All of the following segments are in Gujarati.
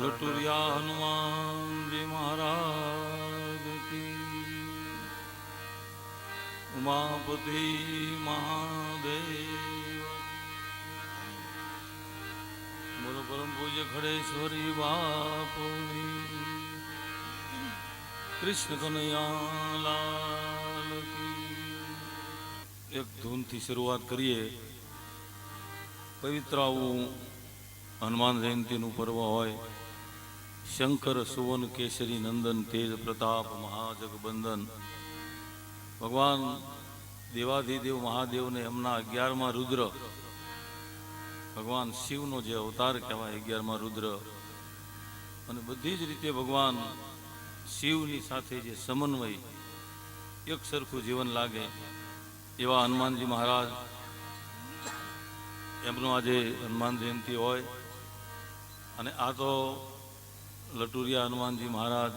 લટુરિયા હનુમાનજી મહારાજ ઉમાપતિ મહાદેવ બોલો પરમ પૂજ્ય ખડેશ્વરી બાપુની કૃષ્ણ કનૈયા લાલ કી એક ધૂનથી શરૂઆત કરીએ પવિત્ર આવું હનુમાન જયંતિનું પર્વ હોય શંકર સુવન કેસરી, નંદન, તેજ, પ્રતાપ મહાજગબંધન ભગવાન દેવાધિદેવ, મહાદેવને એમના અગિયારમાં રુદ્ર. ભગવાન શિવનો જે અવતાર કહેવાય, અગિયારમાં રુદ્ર. અને બધી જ રીતે ભગવાન શિવની સાથે જે સમન્વય, એક સરખું જીવન લાગે, એવા હનુમાનજી મહારાજ, એમનો આજે હનુમાન જયંતિ હોય. અને આ તો લટુરિયા હનુમાનજી મહારાજ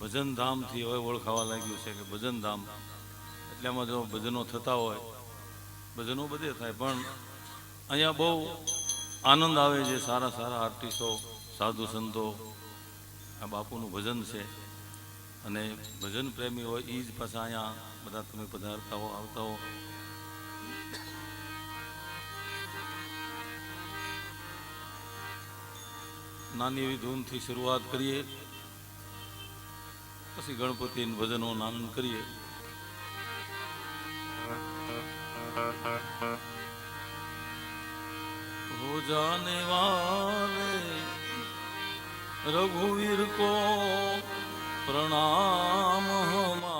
ભજન ધામથી હવે ઓળખાવા લાગ્યું છે કે ભજન ધામ એટલે એમાં જો ભજનો થતા હોય, ભજનો બધે થાય, પણ અહીંયા બહુ આનંદ આવે છે સારા સારા આર્ટિસ્ટો, સાધુ સંતો. આ બાપુનું ભજન છે. અને ભજન પ્રેમી હોય એ જ પાછા અહીંયા બધા તમે પધારતા હો, આવતા હો. નાની એવી ધૂનથી શરૂઆત કરીએ પછી ગણપતિ ભજનો આનંદ કરીએ हो जाने वाले रघुवीर को प्रणाम हमारा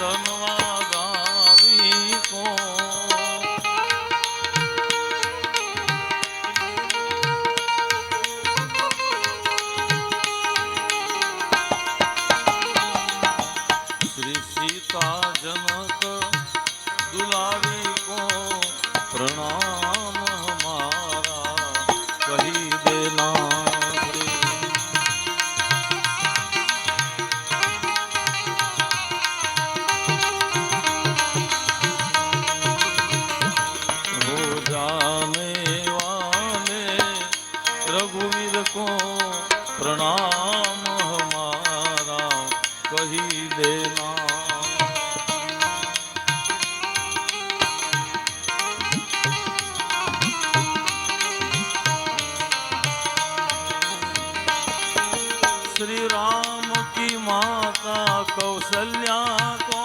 জন্ম कौशल्या को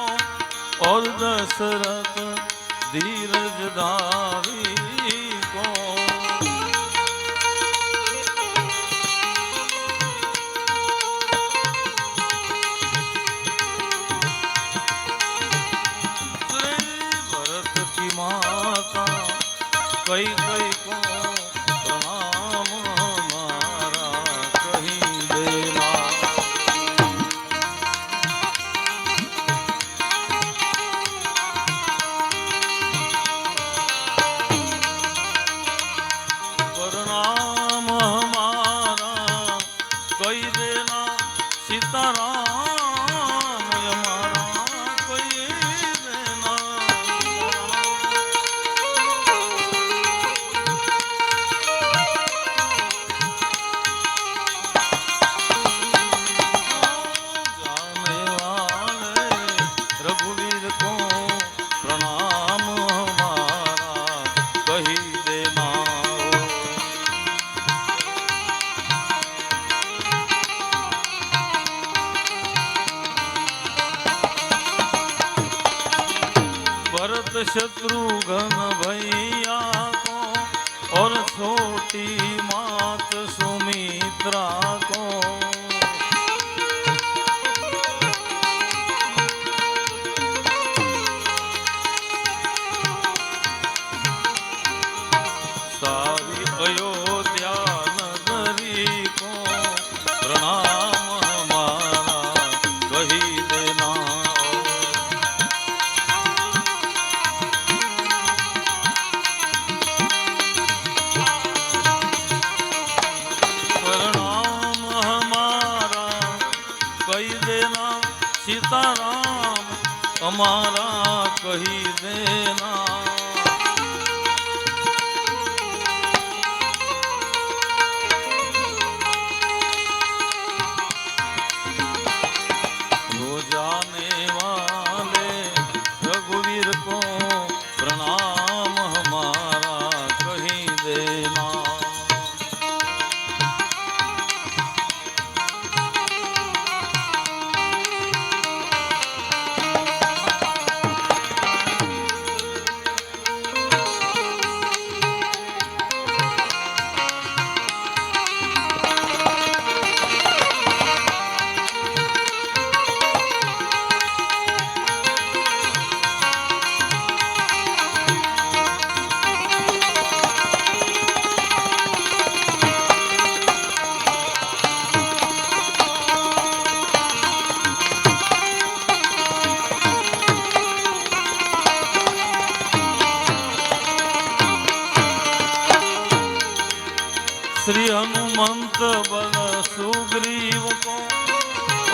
और दशरथ धीरज धारी को श्री भरत की माता कई कई को शत्रुघ्न भैया को और छोटी मात सुमित्रा को મારા કહી દેના श्री हनुमंत बल सुग्रीव को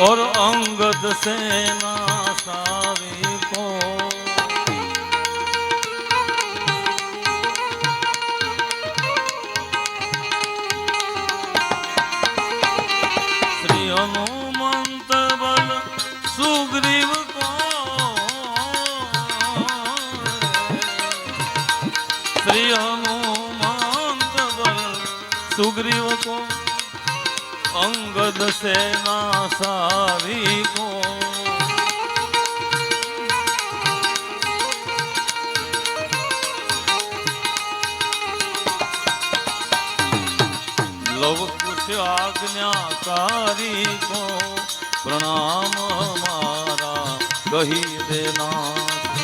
और अंगद सेना सारी को श्री हनुमंत बल सुग्रीव को श्री हनुमंत बल સુગ્રીવ કો અંગદ સેના સારી કો. લવ કુશ આજ્ઞાકારી કો પ્રણામ મારા કહી દેના.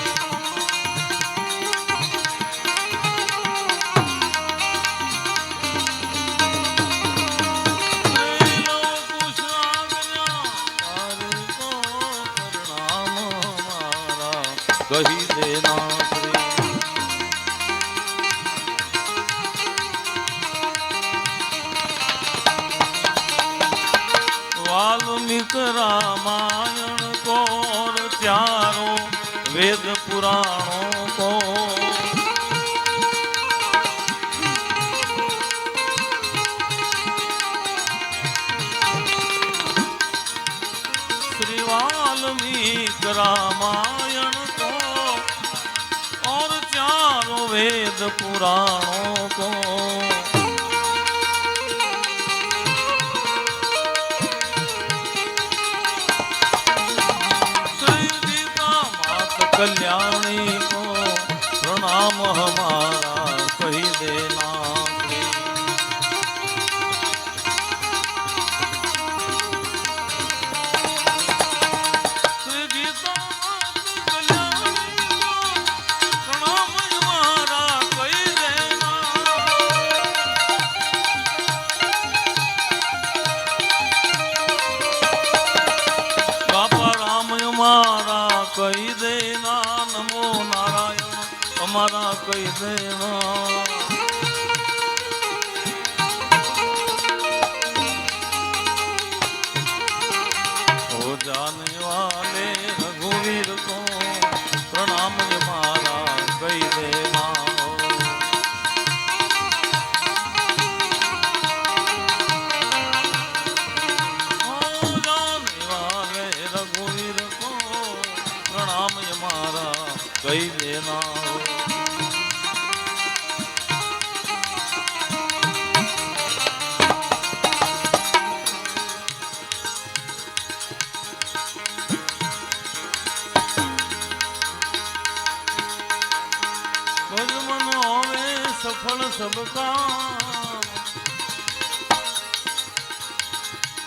वेद पुराणों को श्री वाल्मीक रामायण को और चारों वेद पुराणों को 跟娘。અમારા કહી દેના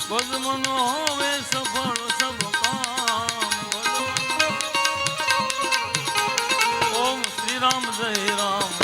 બજમનો હવે સફળ સબ કામ ઓમ શ્રી રામ જય રામ.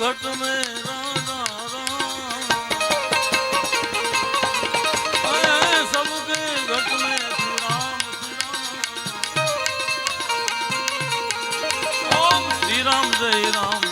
घट में राधा राम सबके घट में श्री राम श्री राम राम श्री राम जय राम